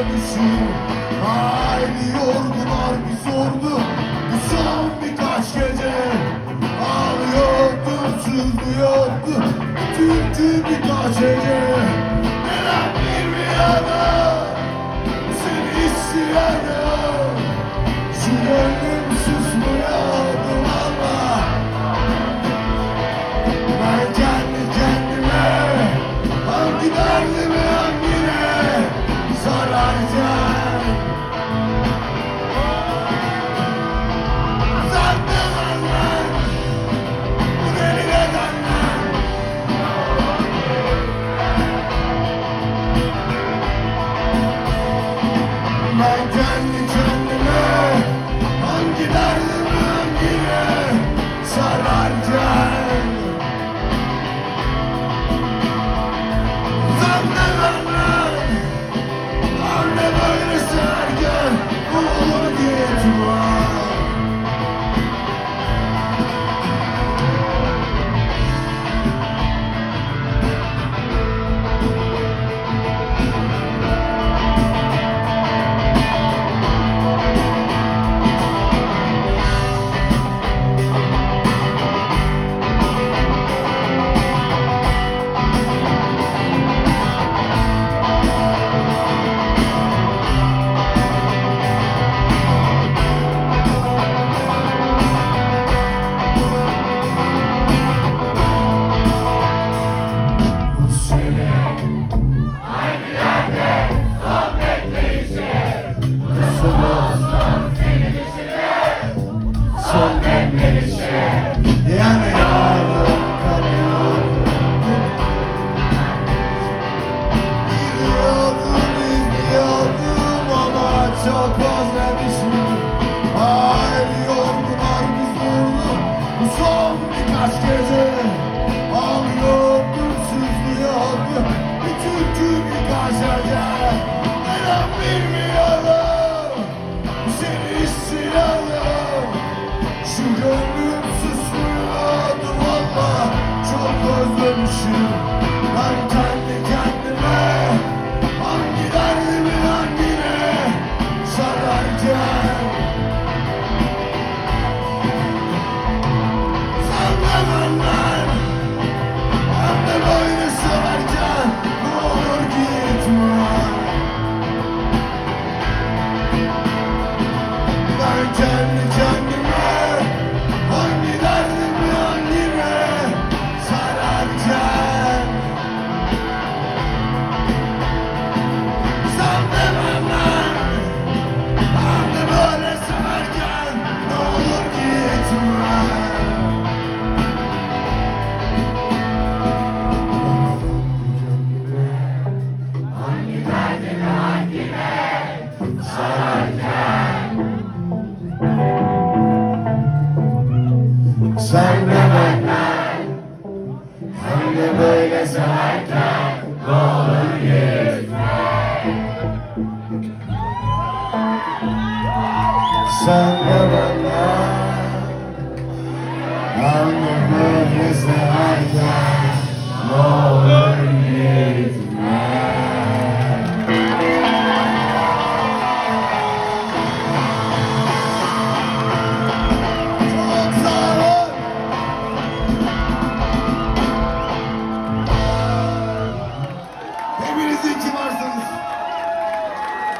özlemişim Hayli yorgunlar bir sordu Bu son birkaç gece Ağlıyordum sızlıyordum Türkçü birkaç gece kendi kendime Hangi derdimi hangine Sararken Sen de de böyle severken Olur zaten Sen de benden Hem de böyle zaten Doğru gitme Sen de benden Hem de böyle zaten Doğru gitme